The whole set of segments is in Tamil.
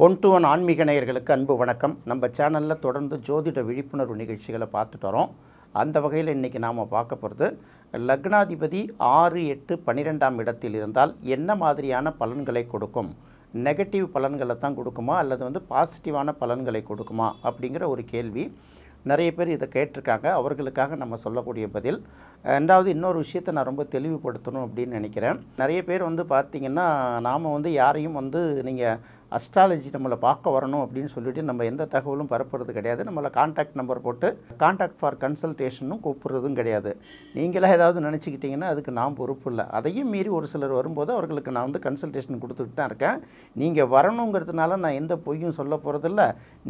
ஒன் டு ஒன் ஆன்மீக நேயர்களுக்கு அன்பு வணக்கம். நம்ம சேனலில் தொடர்ந்து ஜோதிட விழிப்புணர்வு நிகழ்ச்சிகளை பார்த்துட்டு வரோம். அந்த வகையில் இன்றைக்கி நாம் பார்க்க போகிறது லக்னாதிபதி ஆறு எட்டு பன்னிரெண்டாம் இடத்தில் இருந்தால் என்ன மாதிரியான பலன்களை கொடுக்கும்? நெகட்டிவ் பலன்களை தான் கொடுக்குமா? அல்லது வந்து பாசிட்டிவான பலன்களை கொடுக்குமா? அப்படிங்கிற ஒரு கேள்வி. நிறைய பேர் இதை கேட்டிருக்காங்க. அவர்களுக்காக நம்ம சொல்லக்கூடிய பதில். ரெண்டாவது இன்னொரு விஷயத்தை நான் ரொம்ப தெளிவுபடுத்தணும் அப்படின்னு நினைக்கிறேன். நிறைய பேர் வந்து பார்த்திங்கன்னா நாம் வந்து யாரையும் வந்து நீங்கள் அஸ்ட்ராலஜி நம்மளை பார்க்க வரணும் அப்படின்னு சொல்லிட்டு நம்ம எந்த தகவலும் பரப்புறது கிடையாது. நம்மளை காண்டாக்ட் நம்பர் போட்டு காண்டாக்ட் ஃபார் கன்சல்டேஷனும் கூப்பிட்றதும் கிடையாது. நீங்களாக ஏதாவது நினச்சிக்கிட்டிங்கன்னா அதுக்கு நான் பொறுப்பு இல்லை. அதையும் மீறி ஒரு சிலர் வரும்போது அவர்களுக்கு நான் வந்து கன்சல்டேஷன் கொடுத்துட்டு தான் இருக்கேன். நீங்கள் வரணுங்கிறதுனால நான் எந்த பொய்யும் சொல்ல போகிறதில்ல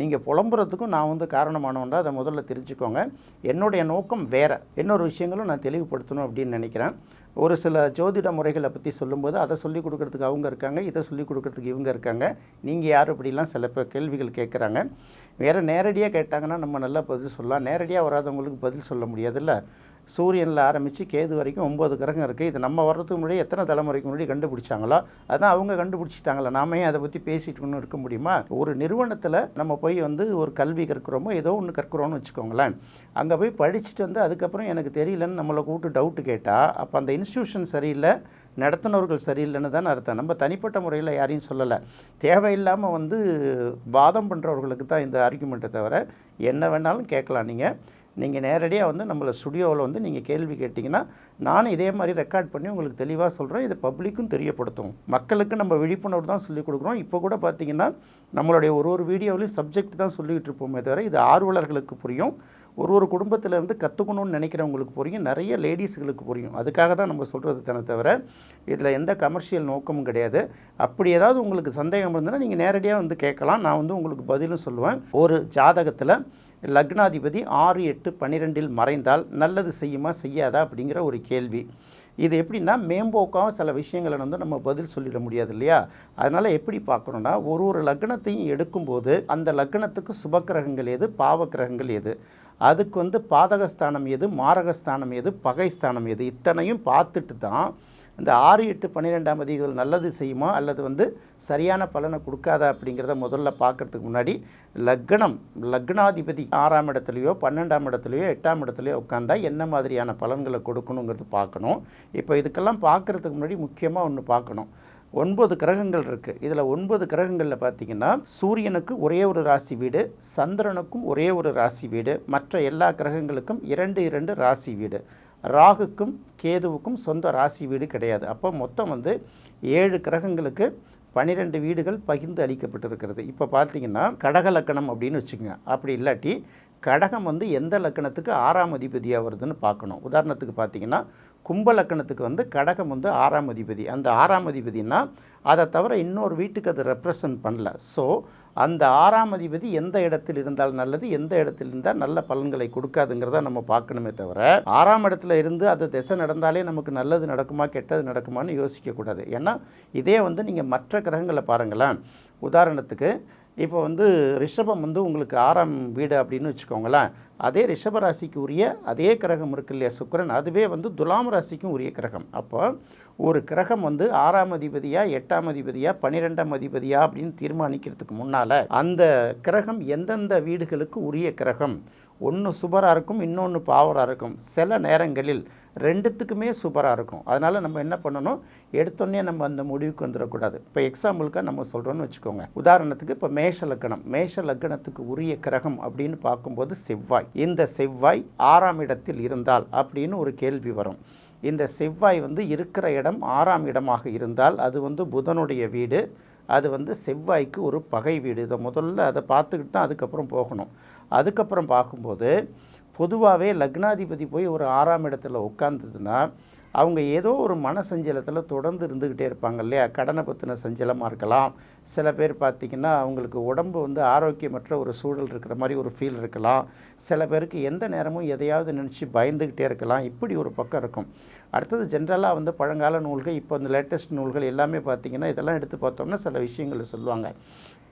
நீங்கள் புலம்புறதுக்கும் நான் வந்து காரணமானவன்றா அதை முதல்ல தெரிஞ்சுக்கோங்க. என்னுடைய நோக்கம் வேறு. இன்னொரு விஷயங்களும் நான் தெளிவுபடுத்தணும் அப்படின்னு நினைக்கிறேன். ஒரு சில ஜோதிட முறைகளை பற்றி சொல்லும்போது அதை சொல்லிக் கொடுக்கறதுக்கு அவங்க இருக்காங்க இதை சொல்லிக் கொடுக்கறதுக்கு இவங்க இருக்காங்க. நீங்கள் யார் இப்படிலாம் சில பேர் கேள்விகள் கேட்குறாங்க வேறு நேரடியாக கேட்டாங்கன்னா நம்ம நல்லா பதில் சொல்லலாம். நேரடியாக வராதவங்களுக்கு பதில் சொல்ல முடியாதுல்ல. சூரியனில் ஆரம்பித்து கேது வரைக்கும் ஒம்பது கிரகம் இருக்குது இது நம்ம வர்றதுக்கு முன்னாடி எத்தனை தலைமுறைக்கு முன்னாடி கண்டுபிடிச்சாங்களோ அதான் அவங்க கண்டுபிடிச்சிட்டாங்களா. நாம ஏன் அதை பற்றி பேசிட்டு இருக்க முடியுமா? ஒரு நிறுவனத்தில் நம்ம போய் வந்து ஒரு கல்வி கற்கிறோமோ ஏதோ ஒன்று கற்கிறோம்னு வச்சுக்கோங்களேன். அங்கே போய் படிச்சுட்டு வந்து அதுக்கப்புறம் எனக்கு தெரியலன்னு நம்மளை கூப்பிட்டு டவுட்டு கேட்டால் அப்போ அந்த இன்ஸ்டியூஷன் சரியில்லை நடத்துனவர்கள் சரியில்லைன்னு தான் அர்த்தம். நம்ம தனிப்பட்ட முறையில் யாரையும் சொல்லலை. தேவையில்லாமல் வந்து வாதம் பண்ணுறவர்களுக்கு தான் இந்த ஆர்குமெண்ட்டை தவிர என்ன வேணாலும் கேட்கலாம் நீங்கள் நீங்கள் நேரடியாக வந்து நம்மளை ஸ்டுடியோவில் வந்து நீங்கள் கேள்வி கேட்டிங்கன்னா நானும் இதே மாதிரி ரெக்கார்ட் பண்ணி உங்களுக்கு தெளிவாக சொல்கிறேன் இதை பப்ளிக்கும் தெரியப்படுத்தும். மக்களுக்கு நம்ம விழிப்புணர்வு தான் சொல்லிக் கொடுக்குறோம். இப்போ கூட பார்த்தீங்கன்னா நம்மளுடைய ஒரு ஒரு வீடியோவிலையும் சப்ஜெக்ட் தான் சொல்லிக்கிட்டு இருப்போமே தவிர இது ஆர்வலர்களுக்கு புரியும். ஒரு ஒரு குடும்பத்தில் இருந்து கற்றுக்கணும்னு நினைக்கிறவங்களுக்கு புரியும். நிறைய லேடிஸுகளுக்கு புரியும். அதுக்காக தான் நம்ம சொல்கிறது தானே தவிர இதில் எந்த கமர்ஷியல் நோக்கமும் கிடையாது. அப்படி ஏதாவது உங்களுக்கு சந்தேகம் இருந்ததுன்னா நீங்கள் நேரடியாக வந்து கேட்கலாம். நான் வந்து உங்களுக்கு பதிலும் சொல்லுவேன். ஒரு ஜாதகத்தில் லக்னாதிபதி ஆறு எட்டு பன்னிரெண்டில் மறைந்தால் நல்லது செய்யுமா செய்யாதா அப்படிங்கிற ஒரு கேள்வி. இது எப்படின்னா மேம்போக்காக சில விஷயங்களை வந்து நம்ம பதில் சொல்லிட முடியாது இல்லையா? அதனால் எப்படி பார்க்கணுன்னா ஒரு ஒரு லக்னத்தையும் எடுக்கும்போது அந்த லக்னத்துக்கு சுபக்கிரகங்கள் எது? பாவக்கிரகங்கள் எது? அதுக்கு வந்து பாதகஸ்தானம் எது மாரகஸ்தானம் எது பகைஸ்தானம் எது இத்தனையும் பார்த்துட்டு தான் இந்த ஆறு எட்டு பன்னிரெண்டாம் அதிகள் நல்லது செய்யுமா அல்லது வந்து சரியான பலனை கொடுக்காதா அப்படிங்கிறத முதல்ல பார்க்குறதுக்கு முன்னாடி லக்னம் லக்னாதிபதி ஆறாம் இடத்துலையோ பன்னெண்டாம் இடத்துலையோ எட்டாம் இடத்துலையோ உட்காந்தா என்ன மாதிரியான பலன்களை கொடுக்கணுங்கிறது பார்க்கணும். இப்போ இதுக்கெல்லாம் பார்க்குறதுக்கு முன்னாடி முக்கியமாக ஒன்று பார்க்கணும். ஒன்பது கிரகங்கள் இருக்குது இதில் ஒன்பது கிரகங்களில் பார்த்தீங்கன்னா சூரியனுக்கு ஒரே ஒரு ராசி வீடு சந்திரனுக்கும் ஒரே ஒரு ராசி வீடு மற்ற எல்லா கிரகங்களுக்கும் இரண்டு இரண்டு ராசி வீடு. ராகுக்கும் கேதுவுக்கும் சொந்த ராசி வீடு கிடையாது. அப்போ மொத்தம் வந்து ஏழு கிரகங்களுக்கு பன்னிரெண்டு வீடுகள் பகிர்ந்து அளிக்கப்பட்டிருக்கிறது. இப்போ பார்த்தீங்கன்னா கடகலக்கணம் அப்படின்னு வச்சுக்கோங்க. அப்படி இல்லாட்டி கடகம் வந்து எந்த லக்கணத்துக்கு ஆறாம் அதிபதியாக வருதுன்னு பார்க்கணும். உதாரணத்துக்கு பார்த்தீங்கன்னா கும்ப லக்கணத்துக்கு வந்து கடகம் வந்து ஆறாம் அதிபதி. அந்த ஆறாம் அதிபதினா அதை தவிர இன்னொரு வீட்டுக்கு அதை ரெப்ரசன்ட் பண்ணல. ஸோ அந்த ஆறாம் அதிபதி எந்த இடத்தில் இருந்தால் நல்லது எந்த இடத்தில் இருந்தால் நல்ல பலன்களை கொடுக்காதுங்கிறத நம்ம பார்க்கணுமே தவிர ஆறாம் இடத்துல இருந்து அது திசை நடந்தாலே நமக்கு நல்லது நடக்குமா கெட்டது நடக்குமான்னு யோசிக்கக்கூடாது. ஏன்னா இதே வந்து நீங்கள் மற்ற கிரகங்களை பாருங்களேன். உதாரணத்துக்கு இப்போ வந்து ரிஷபம் வந்து உங்களுக்கு ஆறாம் வீடு அப்படின்னு வச்சுக்கோங்களேன். அதே ரிஷப ராசிக்கு உரிய அதே கிரகம் இருக்கு இல்லையா சுக்கரன். அதுவே வந்து துலாம் ராசிக்கும் உரிய கிரகம். அப்போ ஒரு கிரகம் வந்து ஆறாம் அதிபதியா எட்டாம் அதிபதியா பன்னிரெண்டாம் அதிபதியா அப்படின்னு தீர்மானிக்கிறதுக்கு முன்னால் அந்த கிரகம் எந்தெந்த வீடுகளுக்கு உரிய கிரகம்? ஒன்று சுபராக இருக்கும் இன்னொன்று பாவராக இருக்கும். சில நேரங்களில் ரெண்டுத்துக்குமே சூப்பராக இருக்கும். அதனால் நம்ம என்ன பண்ணணும்? எடுத்தோடனே நம்ம அந்த முடிவுக்கு வந்துடக்கூடாது. இப்போ எக்ஸாம்பிளுக்காக நம்ம சொல்கிறோன்னு வச்சுக்கோங்க. உதாரணத்துக்கு இப்போ மேஷ லக்கணம் மேஷ லக்கணத்துக்கு உரிய கிரகம் அப்படின்னு பார்க்கும்போது செவ்வாய். இந்த செவ்வாய் ஆறாம் இடத்தில் இருந்தால் அப்படின்னு ஒரு கேள்வி வரும். இந்த செவ்வாய் வந்து இருக்கிற இடம் ஆறாம் இடமாக இருந்தால் அது வந்து புதனுடைய வீடு அது வந்து செவ்வாய்க்கு ஒரு பகை வீடு. இதை முதல்ல அதை பார்த்துக்கிட்டு தான் அதுக்கப்புறம் போகணும். அதுக்கப்புறம் பார்க்கும்போது பொதுவாகவே லக்னாதிபதி போய் ஒரு ஆறாம் இடத்துல உட்காந்துதுன்னா அவங்க ஏதோ ஒரு மன சஞ்சலத்தில் தொடர்ந்து இருந்துக்கிட்டே இருப்பாங்க இல்லையா? கடனை பற்றின சஞ்சலமாக இருக்கலாம். சில பேர் பார்த்திங்கன்னா அவங்களுக்கு உடம்பு வந்து ஆரோக்கியமற்ற ஒரு சூழல் இருக்கிற மாதிரி ஒரு ஃபீல் இருக்கலாம். சில பேருக்கு எந்த நேரமும் எதையாவது நினச்சி பயந்துக்கிட்டே இருக்கலாம். இப்படி ஒரு பக்கம் இருக்கும். அடுத்தது ஜென்ரலாக வந்து பழங்கால நூல்கள் இப்போ இந்த லேட்டஸ்ட் நூல்கள் எல்லாமே பார்த்திங்கன்னா இதெல்லாம் எடுத்து பார்த்தோம்னா சில விஷயங்களை சொல்லுவாங்க.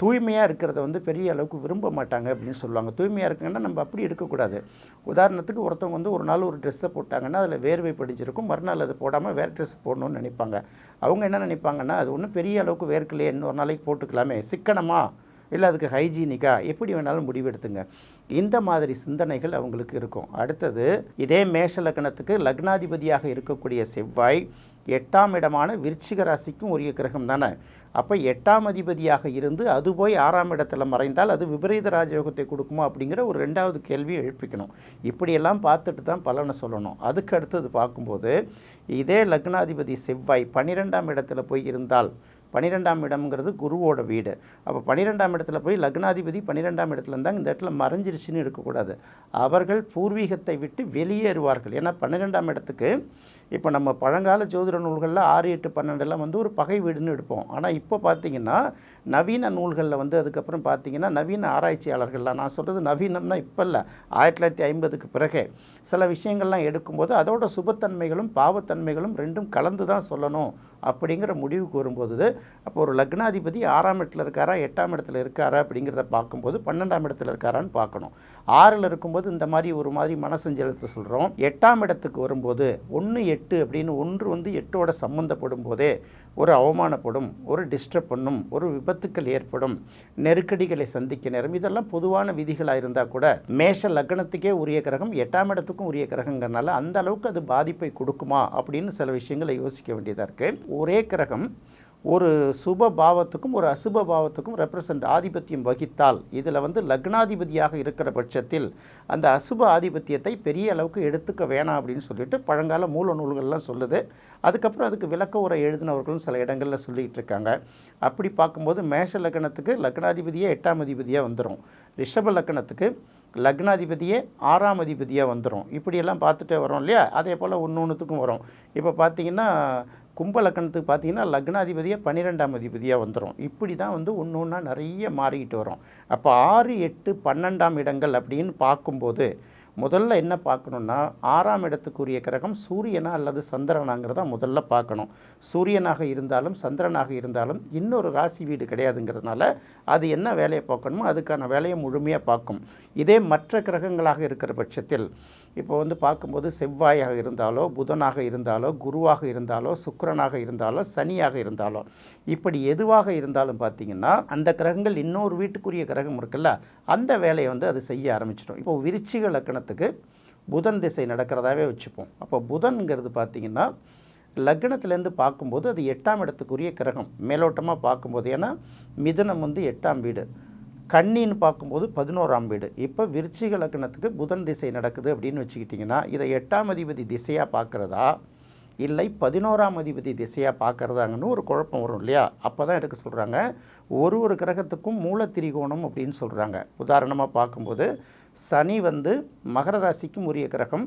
தூய்மையாக இருக்கிறத வந்து பெரிய அளவுக்கு விரும்ப மாட்டாங்க அப்படின்னு சொல்லுவாங்க. தூய்மையாக இருக்குங்கன்னா நம்ம அப்படி எடுக்கக்கூடாது உதாரணத்துக்கு ஒருத்தவங்க வந்து ஒரு நாள் ஒரு ட்ரெஸ்ஸை போட்டாங்கன்னா அதில் வேர்வை படிச்சிருக்கும் மறுநாள் அது போடாமல் வேறு ட்ரெஸ் போடணும்னு நினைப்பாங்க. அவங்க என்ன நினைப்பாங்கன்னா அது ஒன்றும் பெரிய அளவுக்கு வேர்க்கலையே இன்னொரு நாளைக்கு போட்டுக்கலாமே சிக்கனமா? இல்லை அதுக்கு ஹைஜீனிக்கா? எப்படி வேணாலும் முடிவெடுத்துங்க. இந்த மாதிரி சிந்தனைகள் அவங்களுக்கு இருக்கும். அடுத்தது இதே மேஷ லக்னத்துக்கு லக்னாதிபதியாக இருக்கக்கூடிய செவ்வாய் எட்டாம் இடமான விருச்சிக ராசிக்கும் உரிய கிரகம் தானே? அப்போ எட்டாம் அதிபதியாக இருந்து அது போய் ஆறாம் இடத்துல மறைந்தால் அது விபரீத ராஜயோகத்தை கொடுக்குமா அப்படிங்கிற ஒரு ரெண்டாவது கேள்வி எழுப்பிக்கணும். இப்படியெல்லாம் பார்த்துட்டு தான் பலனை சொல்லணும். அதுக்கு அடுத்தது பார்க்கும்போது இதே லக்னாதிபதி செவ்வாய் பன்னிரெண்டாம் இடத்துல போய் இருந்தால் பன்னிரெண்டாம் இடம்ங்கிறது குருவோட வீடு. அப்போ பன்னிரெண்டாம் இடத்துல போய் லக்னாதிபதி பன்னிரெண்டாம் இடத்துல இருந்தால் இந்த இடத்துல மறைஞ்சிருச்சுன்னு இருக்கக்கூடாது. அவர்கள் பூர்வீகத்தை விட்டு வெளியேறுவார்கள். ஏன்னா பன்னிரெண்டாம் இடத்துக்கு இப்போ நம்ம பழங்கால ஜோதிட நூல்களில் ஆறு எட்டு பன்னெண்டெல்லாம் வந்து ஒரு பகை வீடுன்னு எடுப்போம். ஆனால் இப்போ பார்த்தீங்கன்னா நவீன நூல்களில் வந்து அதுக்கப்புறம் பார்த்தீங்கன்னா நவீன ஆராய்ச்சியாளர்கள்லாம் நான் சொல்கிறது நவீனம்னா இப்போ இல்லை ஆயிரத்தி தொள்ளாயிரத்தி ஐம்பதுக்கு பிறகு சில விஷயங்கள்லாம் எடுக்கும்போது அதோட சுபத்தன்மைகளும் பாவத்தன்மைகளும் ரெண்டும் கலந்து தான் சொல்லணும். அப்படிங்கிற முடிவுக்கு வரும்போது அப்போ ஒரு லக்னாதிபதி ஆறாம் இடத்துல இருக்காரா எட்டாம் இடத்துல இருக்காரா அப்படிங்கிறத பார்க்கும்போது பன்னெண்டாம் இடத்துல இருக்காரான்னு பார்க்கணும். ஆறில் இருக்கும்போது இந்த மாதிரி ஒரு மாதிரி மனசஞ்சலத்தை சொல்கிறோம் எட்டாம் இடத்துக்கு வரும்போது ஒன்று எட்டு அப்படின்னு ஒன்று வந்து எட்டோட சம்மந்தப்படும் போதே ஒரு அவமானப்படும் ஒரு டிஸ்டர்ப் பண்ணும் ஒரு விபத்துக்கள் ஏற்படும் நெருக்கடிகளை சந்திக்க நேரம். இதெல்லாம் பொதுவான விதிகளாக இருந்தால் கூட மேஷ லக்னத்துக்கே உரிய கிரகம் எட்டாம் இடத்துக்கும் உரிய கிரகங்கிறனால அந்த அளவுக்கு அது பாதிப்பை கொடுக்குமா அப்படின்னு சில விஷயங்களை யோசிக்க வேண்டியதாக இருக்குது ஒரே கிரகம் ஒரு சுப பாவத்துக்கும் ஒரு அசுப பாவத்துக்கும் ரெப்ரசன்ட் ஆதிபத்தியம் வகித்தால் இதில் வந்து லக்னாதிபதியாக இருக்கிற பட்சத்தில் அந்த அசுப ஆதிபத்தியத்தை பெரிய அளவுக்கு எடுத்துக்க வேணாம் அப்படின்னு சொல்லிட்டு பழங்கால மூல நூல்கள்லாம் சொல்லுது. அதுக்கப்புறம் அதுக்கு விளக்க உரை எழுதினவர்களும் சில இடங்களில் சொல்லிக்கிட்டு இருக்காங்க. அப்படி பார்க்கும்போது மேஷ லக்னத்துக்கு லக்னாதிபதியே எட்டாம் அதிபதியாக வந்துடும் ரிஷப லக்னத்துக்கு லக்னாதிபதியே ஆறாம் அதிபதியாக வந்துடும் இப்படியெல்லாம் பார்த்துட்டே வரோம் இல்லையா? அதே போல் ஒன்று ஒன்றுத்துக்கும் வரும். இப்போ பார்த்தீங்கன்னா கும்ப லக்கணத்துக்கு பார்த்தீங்கன்னா லக்னாதிபதியாக பன்னிரெண்டாம் அதிபதியாக வந்துடும் இப்படி தான் வந்து ஒன்று ஒன்றா நிறைய மாறிக்கிட்டு வரும். அப்போ ஆறு எட்டு பன்னெண்டாம் இடங்கள் அப்படின்னு பார்க்கும்போது முதல்ல என்ன பார்க்கணுன்னா ஆறாம் இடத்துக்குரிய கிரகம் சூரியனா அல்லது சந்திரனாங்கிறத முதல்ல பார்க்கணும். சூரியனாக இருந்தாலும் சந்திரனாக இருந்தாலும் இன்னொரு ராசி வீடு கிடையாதுங்கிறதுனால அது என்ன வேலையை பார்க்கணுமோ அதுக்கான வேலையை முழுமையாக பார்க்கும். இதே மற்ற கிரகங்களாக இருக்கிற பட்சத்தில் இப்போ வந்து பார்க்கும்போது செவ்வாயாக இருந்தாலோ புதனாக இருந்தாலோ குருவாக இருந்தாலோ சுக்கரனாக இருந்தாலோ சனியாக இருந்தாலோ இப்படி எதுவாக இருந்தாலும் பார்த்தீங்கன்னா அந்த கிரகங்கள் இன்னொரு வீட்டுக்குரிய கிரகம் இருக்குல்ல அந்த வேலையை வந்து அது செய்ய ஆரம்பிச்சிடும். இப்போ விருச்சிக உதாரணத்துக்கு புதன் திசை நடக்கிறதாவே வச்சுப்போம். அப்போ புதன்கிறது பார்த்தீங்கன்னா லக்னத்திலேருந்து பார்க்கும்போது அது எட்டாம் இடத்துக்குரிய கிரகம் மேலோட்டமாக பார்க்கும்போது. ஏன்னா மிதனம் வந்து எட்டாம் வீடு. கண்ணின்னு பார்க்கும்போது பதினோராம் வீடு. இப்போ விருச்சிக லக்னத்துக்கு புதன் திசை நடக்குது அப்படின்னு வச்சுக்கிட்டிங்கன்னா இதை எட்டாம் அதிபதி திசையாக பார்க்குறதா? இல்லை பதினோராம் அதிபதி திசையாக பார்க்குறதாங்கன்னு ஒரு குழப்பம் வரும் இல்லையா? அப்போ தான் எடுக்க சொல்கிறாங்க ஒரு ஒரு கிரகத்துக்கும் மூலத்திரிகோணம் அப்படின்னு சொல்கிறாங்க உதாரணமாக பார்க்கும்போது சனி வந்து மகர ராசிக்கும் உரிய கிரகம்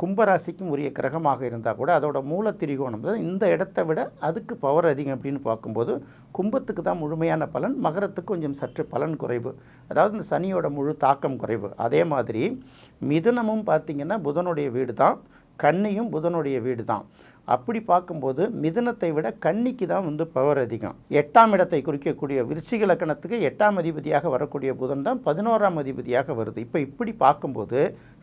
கும்பராசிக்கும் உரிய கிரகமாக இருந்தால் கூட அதோட மூல திரிகோணம் இந்த இடத்த விட அதுக்கு பவர் அதிகம் அப்படின்னு பார்க்கும்போது கும்பத்துக்கு தான் முழுமையான பலன் மகரத்துக்கு கொஞ்சம் சற்று பலன் குறைவு. அதாவது இந்த சனியோட முழு தாக்கம் குறைவு. அதே மாதிரி மிதுனமும் பார்த்திங்கன்னா புதனுடைய வீடு தான் கன்னியும் புதனுடைய வீடு தான் அப்படி பார்க்கும்போது மிதனத்தை விட கன்னிக்கு தான் வந்து பவர் அதிகம். எட்டாம் இடத்தை குறிக்கக்கூடிய விருச்சிக லக்கணத்துக்கு எட்டாம் அதிபதியாக வரக்கூடிய புதன் தான் பதினோராம் அதிபதியாக வருது. இப்போ இப்படி பார்க்கும்போது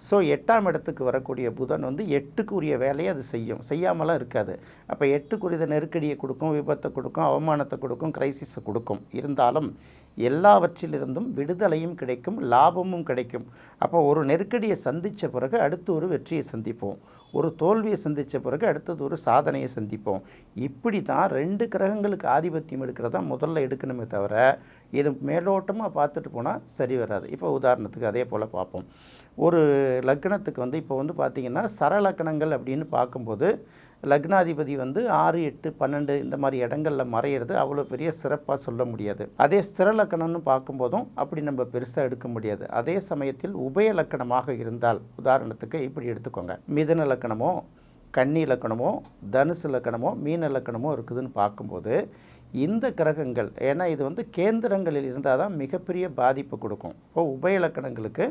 ஸோ எட்டாம் இடத்துக்கு வரக்கூடிய புதன் வந்து எட்டுக்குரிய வேலையை அது செய்யும். செய்யாமலாம் இருக்காது. அப்போ எட்டுக்குரிய நெருக்கடியை கொடுக்கும் விபத்தை கொடுக்கும் அவமானத்தை கொடுக்கும் கிரைசிஸை கொடுக்கும். இருந்தாலும் எல்லாவற்றிலிருந்தும் விடுதலையும் கிடைக்கும் லாபமும் கிடைக்கும். அப்போ ஒரு நெருக்கடியை சந்தித்த பிறகு அடுத்து ஒரு வெற்றியை சந்திப்போம். ஒரு தோல்வியை சந்தித்த பிறகு அடுத்தது ஒரு சாதனையை சந்திப்போம். இப்படி தான் ரெண்டு கிரகங்களுக்கு ஆதிபத்தியம் எடுக்கிறதா முதல்ல எடுக்கணுமே தவிர இது மேலோட்டமாக பார்த்துட்டு போனால் சரி வராது. இப்போ உதாரணத்துக்கு அதே போல் பார்ப்போம். ஒரு லக்னத்துக்கு வந்து இப்போ வந்து பார்த்திங்கன்னா சரலக்கணங்கள் அப்படின்னு பார்க்கும்போது லக்னாதிபதி வந்து ஆறு எட்டு பன்னெண்டு இந்த மாதிரி இடங்களில் மறையிறது அவ்வளோ பெரிய சிறப்பாக சொல்ல முடியாது. அதே ஸ்திர லக்கணம்னு பார்க்கும்போதும் அப்படி நம்ம பெருசாக எடுக்க முடியாது. அதே சமயத்தில் உபய லக்கணமாக இருந்தால் உதாரணத்துக்கு இப்படி எடுத்துக்கோங்க. மிதன லக்கணம் கன்னி இலக்கணமோ தனுசு இலக்கணமோ மீன் இலக்கணமோ இருக்குதுன்னு பார்க்கும்போது இந்த கிரகங்கள் ஏன்னா இது வந்து கேந்திரங்களில் இருந்தால் தான் மிகப்பெரிய பாதிப்பு கொடுக்கும். இப்போ உபய இலக்கணங்களுக்கு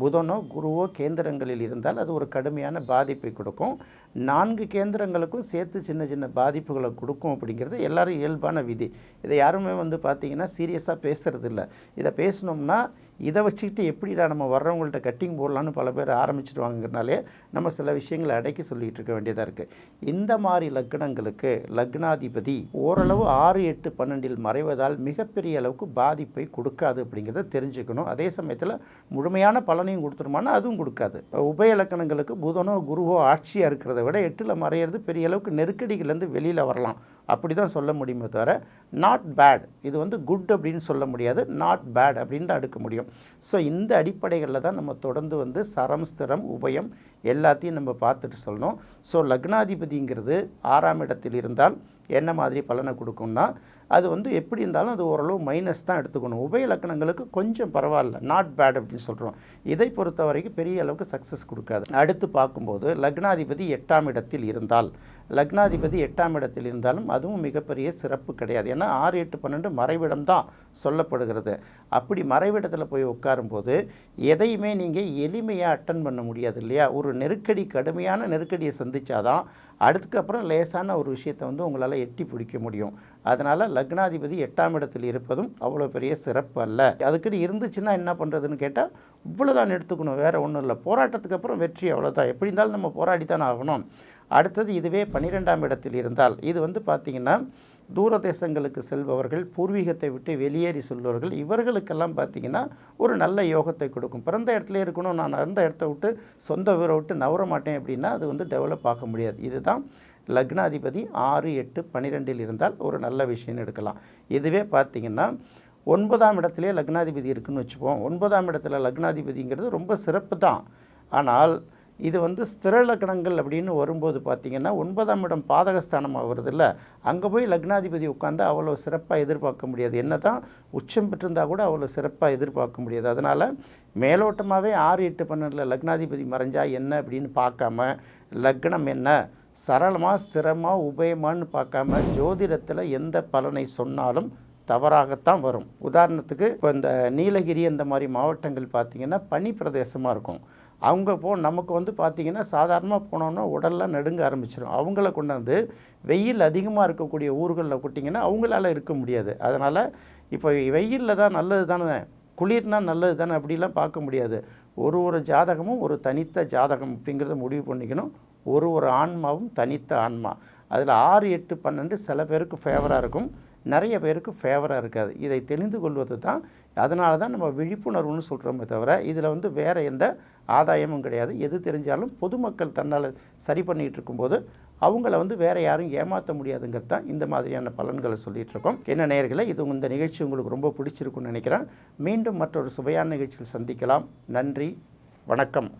புதனோ குருவோ கேந்திரங்களில் இருந்தால் அது ஒரு கடுமையான பாதிப்பை கொடுக்கும். நான்கு கேந்திரங்களுக்கும் சேர்த்து சின்ன சின்ன பாதிப்புகளை கொடுக்கும் அப்படிங்கிறது எல்லாரும் இயல்பான விதி. இதை யாருமே வந்து பார்த்திங்கன்னா சீரியஸாக பேசுகிறது இல்லை இதை பேசினோம்னா இதை வச்சுக்கிட்டு எப்படிடா நம்ம வர்றவங்கள்ட்ட கட்டிங் போடலான்னு பல பேர் ஆரம்பிச்சிடுவாங்கிறனாலே நம்ம சில விஷயங்களை அடக்கி சொல்லிகிட்டு இருக்க வேண்டியதாக இருக்குது இந்த மாதிரி லக்னங்களுக்கு லக்னாதிபதி ஓரளவு ஆறு எட்டு பன்னெண்டில் மறைவதால் மிகப்பெரிய அளவுக்கு பாதிப்பை கொடுக்காது அப்படிங்கிறத தெரிஞ்சுக்கணும். அதே சமயத்தில் முழுமையான பலனையும் கொடுத்துருமானா அதுவும் கொடுக்காது. இப்போ உபய லக்கணங்களுக்கு புதனோ குருவோ ஆட்சியாக இருக்கிறத விட எட்டில் மறையிறது பெரிய அளவுக்கு நெருக்கடிகள்லேருந்து வெளியில் வரலாம். அப்படி தான் சொல்ல முடியுமே தவிர நாட் பேட் இது வந்து குட் அப்படின்னு சொல்ல முடியாது. நாட் பேட் அப்படின்னு தான் எடுக்க முடியும். ஸோ இந்த அடிப்படைகளில் தான் நம்ம தொடர்ந்து வந்து சரம் ஸ்திரம் உபயம் எல்லாத்தையும் நம்ம பார்த்துட்டு சொல்லணும். ஸோ லக்னாதிபதிங்கிறது ஆறாம் இடத்தில் இருந்தால் என்ன மாதிரி பலனை கொடுக்கும்னா அது வந்து எப்படி இருந்தாலும் அது ஓரளவு மைனஸ் தான் எடுத்துக்கணும். உபய இலக்கணங்களுக்கு கொஞ்சம் பரவாயில்ல. நாட் பேட் அப்படின்னு சொல்கிறோம் இதை பொறுத்த வரைக்கும் பெரிய அளவுக்கு சக்ஸஸ் கொடுக்காது. அடுத்து பார்க்கும்போது லக்னாதிபதி எட்டாம் இடத்தில் இருந்தால் லக்னாதிபதி எட்டாம் இடத்தில் இருந்தாலும் அதுவும் மிகப்பெரிய சிறப்பு கிடையாது. ஏன்னா ஆறு எட்டு பன்னெண்டு மறைவிடம் தான் சொல்லப்படுகிறது. அப்படி மறைவிடத்தில் போய் உட்காரும்போது எதையுமே நீங்கள் எளிமையாக அட்டன் பண்ண முடியாது இல்லையா? ஒரு நெருக்கடி கடுமையான நெருக்கடியை சந்தித்தாதான் அதுக்கப்புறம் லேசான ஒரு விஷயத்தை வந்து உங்களால் எட்டி பிடிக்க முடியும். அதனால் லக்னாதிபதி எட்டாம் இடத்தில் இருப்பதும் அவ்வளோ பெரிய சிறப்பு அல்ல. அதுக்குன்னு இருந்துச்சுன்னா என்ன பண்ணுறதுன்னு கேட்டால் இவ்வளோதான் எடுத்துக்கணும் வேறு ஒன்றும் இல்லை. போராட்டத்துக்கு அப்புறம் வெற்றி அவ்வளோதான் எப்படி இருந்தாலும் நம்ம போராடித்தான் ஆகணும். அடுத்தது இதுவே பன்னிரெண்டாம் இடத்தில் இருந்தால் இது வந்து பார்த்திங்கன்னா தூர தேசங்களுக்கு செல்பவர்கள் பூர்வீகத்தை விட்டு வெளியேறி செல்பவர்கள் இவர்களுக்கெல்லாம் பார்த்திங்கன்னா ஒரு நல்ல யோகத்தை கொடுக்கும். பிறந்த இடத்துல இருக்கணும் நான் இருந்த இடத்த விட்டு சொந்த ஊரை விட்டு நவர மாட்டேன் அப்படின்னா அது வந்து டெவலப் ஆக முடியாது. இதுதான் லக்னாதிபதி ஆறு எட்டு பன்னிரெண்டில் இருந்தால் ஒரு நல்ல விஷயம்னு எடுக்கலாம். இதுவே பார்த்திங்கன்னா ஒன்பதாம் இடத்துலேயே லக்னாதிபதி இருக்குன்னு வச்சுப்போம். ஒன்பதாம் இடத்துல லக்னாதிபதிங்கிறது ரொம்ப சிறப்பு தான். ஆனால் இது வந்து ஸ்திர லக்னங்கள் அப்படின்னு வரும்போது பார்த்திங்கன்னா ஒன்பதாம் இடம் பாதகஸ்தானமாக வருது இல்லை அங்கே போய் லக்னாதிபதி உட்காந்து அவ்வளோ சிறப்பாக எதிர்பார்க்க முடியாது. என்ன தான் உச்சம் பெற்றிருந்தால் கூட அவ்வளோ சிறப்பாக எதிர்பார்க்க முடியாது. அதனால் மேலோட்டமாகவே ஆறு எட்டு பன்னெண்டில் லக்னாதிபதி மறைஞ்சா என்ன அப்படின்னு பார்க்காம லக்னம் என்ன? சரளமாக ஸ்திரமாக உபயமானு பார்க்காம ஜோதிடத்தில் எந்த பலனை சொன்னாலும் தவறாகத்தான் வரும். உதாரணத்துக்கு இப்போ இந்த நீலகிரி இந்த மாதிரி மாவட்டங்கள் பார்த்திங்கன்னா பனி பிரதேசமாக இருக்கும். அவங்க போ நமக்கு வந்து பார்த்திங்கன்னா சாதாரணமாக போனோன்னா உடல்லாம் நடுங்க ஆரம்பிச்சிடும் அவங்கள கொண்டாந்து வெயில் அதிகமாக இருக்கக்கூடிய ஊர்களில் கூட்டிங்கன்னா அவங்களால இருக்க முடியாது. அதனால் இப்போ வெயிலில் தான் நல்லது தானே? குளிர்னா நல்லது தானே? அப்படிலாம் பார்க்க முடியாது. ஒரு ஒரு ஜாதகமும் ஒரு தனித்த ஜாதகம் அப்படிங்கிறத முடிவு பண்ணிக்கணும். ஒரு ஒரு ஆன்மாவும் தனித்த ஆன்மா. அதில் ஆறு எட்டு பன்னெண்டு சில பேருக்கு ஃபேவராக இருக்கும். நிறைய பேருக்கு ஃபேவராக இருக்காது. இதை தெரிந்து கொள்வது தான் அதனால தான் நம்ம விழிப்புணர்வுன்னு சொல்கிறோமே தவிர இதில் வந்து வேறு எந்த ஆதாயமும் கிடையாது. எது தெரிஞ்சாலும் பொதுமக்கள் தன்னால் சரி பண்ணிகிட்டு இருக்கும்போது அவங்கள வந்து வேறு யாரும் ஏமாற்ற முடியாதுங்கிறது தான் இந்த மாதிரியான பலன்களை சொல்லிகிட்டு இருக்கோம். என்ன நேர்களை இது இந்த நிகழ்ச்சி உங்களுக்கு ரொம்ப பிடிச்சிருக்குன்னு நினைக்கிறேன். மீண்டும் மற்றொரு சுவையான நிகழ்ச்சியில் சந்திக்கலாம். நன்றி வணக்கம்.